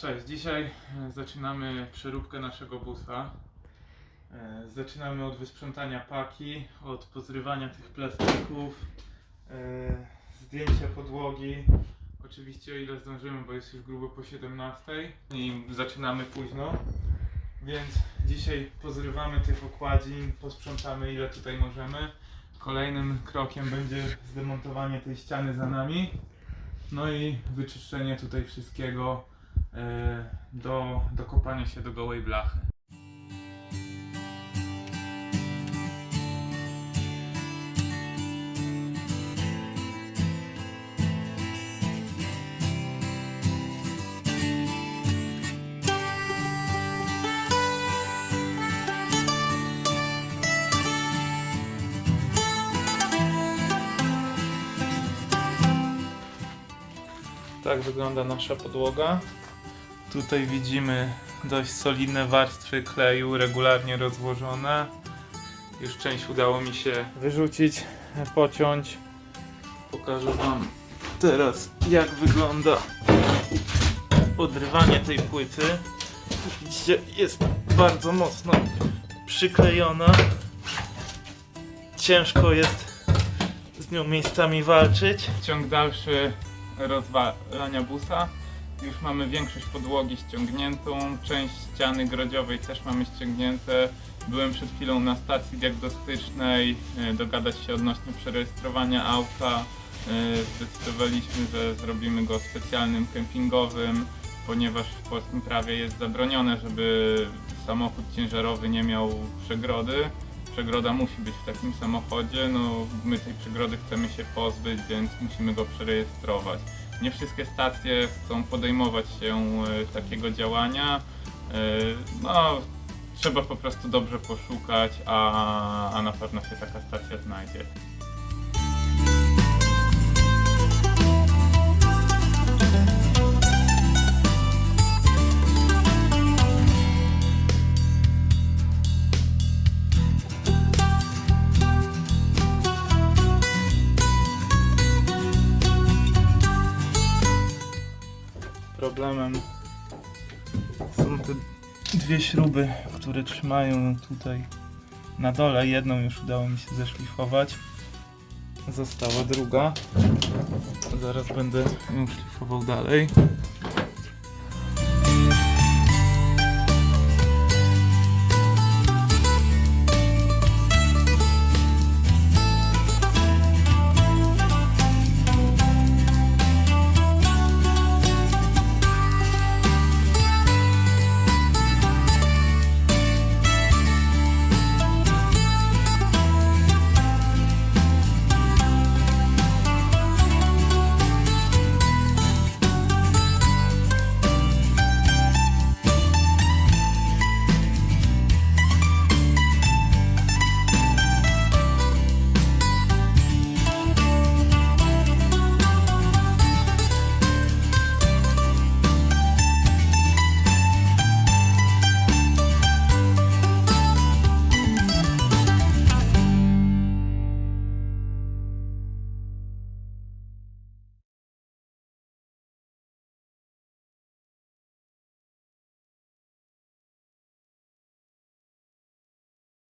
Cześć, dzisiaj e, zaczynamy przeróbkę naszego busa. E, Zaczynamy od wysprzątania paki, od pozrywania tych plastików, e, zdjęcia podłogi. Oczywiście o ile zdążymy, bo jest już grubo po 17 i zaczynamy późno. Więc dzisiaj pozrywamy tych okładzin, posprzątamy ile tutaj możemy. Kolejnym krokiem będzie zdemontowanie tej ściany za nami. No i wyczyszczenie tutaj wszystkiego e, do dokopania się do gołej blachy. Tak wygląda nasza podłoga. Tutaj widzimy dość solidne warstwy kleju, regularnie rozłożone. Już część udało mi się wyrzucić, pociąć. Pokażę Wam teraz, jak wygląda odrywanie tej płyty. Widzicie, jest bardzo mocno przyklejona. Ciężko jest z nią miejscami walczyć. Ciąg dalszy rozwalania busa. Już mamy większość podłogi ściągniętą, część ściany grodziowej też mamy ściągnięte. Byłem przed chwilą na stacji diagnostycznej, e, dogadać się odnośnie przerejestrowania auta. E, Zdecydowaliśmy, że zrobimy go specjalnym kempingowym, ponieważ w polskim prawie jest zabronione, żeby samochód ciężarowy nie miał przegrody. Przegroda musi być w takim samochodzie, no my tej przegrody chcemy się pozbyć, więc musimy go przerejestrować. Nie wszystkie stacje chcą podejmować się e, takiego działania. E, No, trzeba po prostu dobrze poszukać, a, a na pewno się taka stacja znajdzie. Problemem są te dwie śruby, które trzymają tutaj na dole. Jedną już udało mi się zeszlifować. Została druga. Zaraz będę ją szlifował dalej.